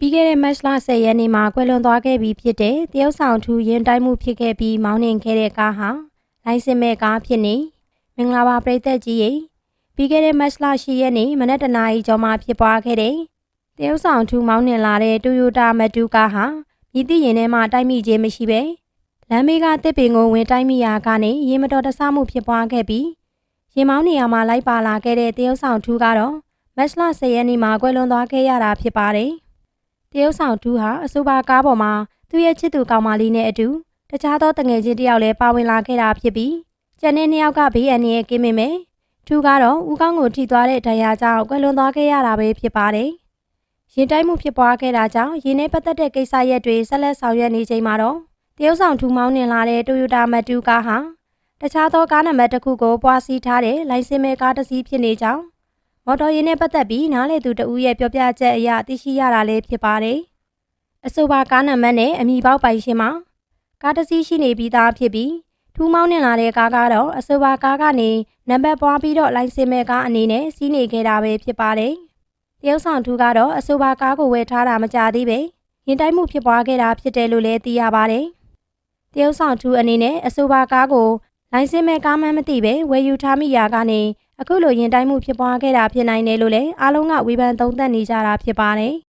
ပြီးခဲ့တဲ့မတ်လ10ရက်နေ့မှာကွယ်လွန်သွားခဲ့ပြီးဖြစ်တဲ့တရုတ်ဆောင်ထူရင်တိုက်မှုဖြစ်ခဲ့ပြီးမောင်းနှင်ခဲ့တဲ့ကားဟာလိုင်စင်မဲ့ကားဖြစ်နေမင်္ဂလာပါပရိသတ်ကြီးရေပြီးခဲ့တဲ့မတ်လ10ရက်နေ့မနက်တနာရီကျော်မှာဖြစ်ပွားခဲ့တဲ့တရုတ်ဆောင်ထူမောင်းနှင်လာတဲ့တိုယိုတာမတူကားဟာမြည်သည့်ရင်ထဲမှာတိုက်မိခြင်းမရှိပဲလမ်းမေးကတစ်ပင်ကိုဝင်တိုက်မိရာကနေရေမတော်တဆမှုဖြစ်ပွားခဲ့ပြီးရင်မောင်းနေရာမှာလိုက်ပါလာခဲ့တဲ့တရုတ်ဆောင်ထူကတော့မတ်လ10ရက်နေ့မှာကွယ်လွန်သွားခဲ့ရတာဖြစ်ပါတယ်။ တရုတ်ဆောင်တူဟာအဆိုပါကားပေါ်မှာသူ့ရဲ့ချစ်သူကောင်မလေးနဲ့အတူတခြားသောတငယ်ချင်းတစ်ယောက်လည်းပါဝင်လာခဲ့တာဖြစ်ပြီးကျန်တဲ့နှစ်ယောက်ကဘေးအန္တရာယ်ကင်းပေမဲ့သူကတော့ဦးကောင်းကိုထိသွားတဲ့ဒဏ်ရာကြောင့်ကွယ်လွန်သွားခဲ့ရတာပဲဖြစ်ပါတယ်။ရင်တိုက်မှုဖြစ်ပွားခဲ့တာကြောင့်ရင်းနှီးပတ်သက်တဲ့ကိစ္စရပ်တွေဆက်လက်ဆောင်ရွက်နေချိန်မှာတော့တရုတ်ဆောင်ထူမောင်းနှင်လာတဲ့တိုယိုတာမတူကားဟာတခြားသောကားနံပါတ်တစ်ခုကိုပွားစီးထားတဲ့လိုင်စင်မဲကားတစ်စီးဖြစ်နေကြောင်း မော်တော်ယာဉ်နဲ့ပတ်သက်ပြီးနားလေသူတဦးရဲ့ပြောပြချက်အရသိရှိရတာလည်းဖြစ်ပါတယ်။အဆိုပါကားနံပါတ်နဲ့အမည်ပေါက်ပိုင်ရှင်မှာကားတစ်စီးရှိနေပြီးသားဖြစ်ပြီးထူးမောင်းနှင်လာတဲ့ကားကတော့အဆိုပါကားကနေနံပါတ်ပွားပြီးတော့လိုင်စင်မဲ့ကားအနေနဲ့စီးနေခဲ့တာပဲဖြစ်ပါတယ်။တရုတ်ဆောင်ထူးကတော့အဆိုပါကားကိုဝယ်ထားတာမကြသေးပဲရင်တိုက်မှုဖြစ်ပွားခဲ့တာဖြစ်တယ်လို့လည်းသိရပါတယ်။တရုတ်ဆောင်ထူးအနေနဲ့အဆိုပါကားကိုလိုင်စင်မဲ့ကားမှန်းမသိပဲဝယ်ယူထားမိရာကနေ အခုလိုရင်တိုက်မှုဖြစ်ပွားခဲ့တာဖြစ်နိုင်တယ်လို့လည်းအားလုံးကဝေဖန်သုံးသပ်နေကြတာဖြစ်ပါတယ်။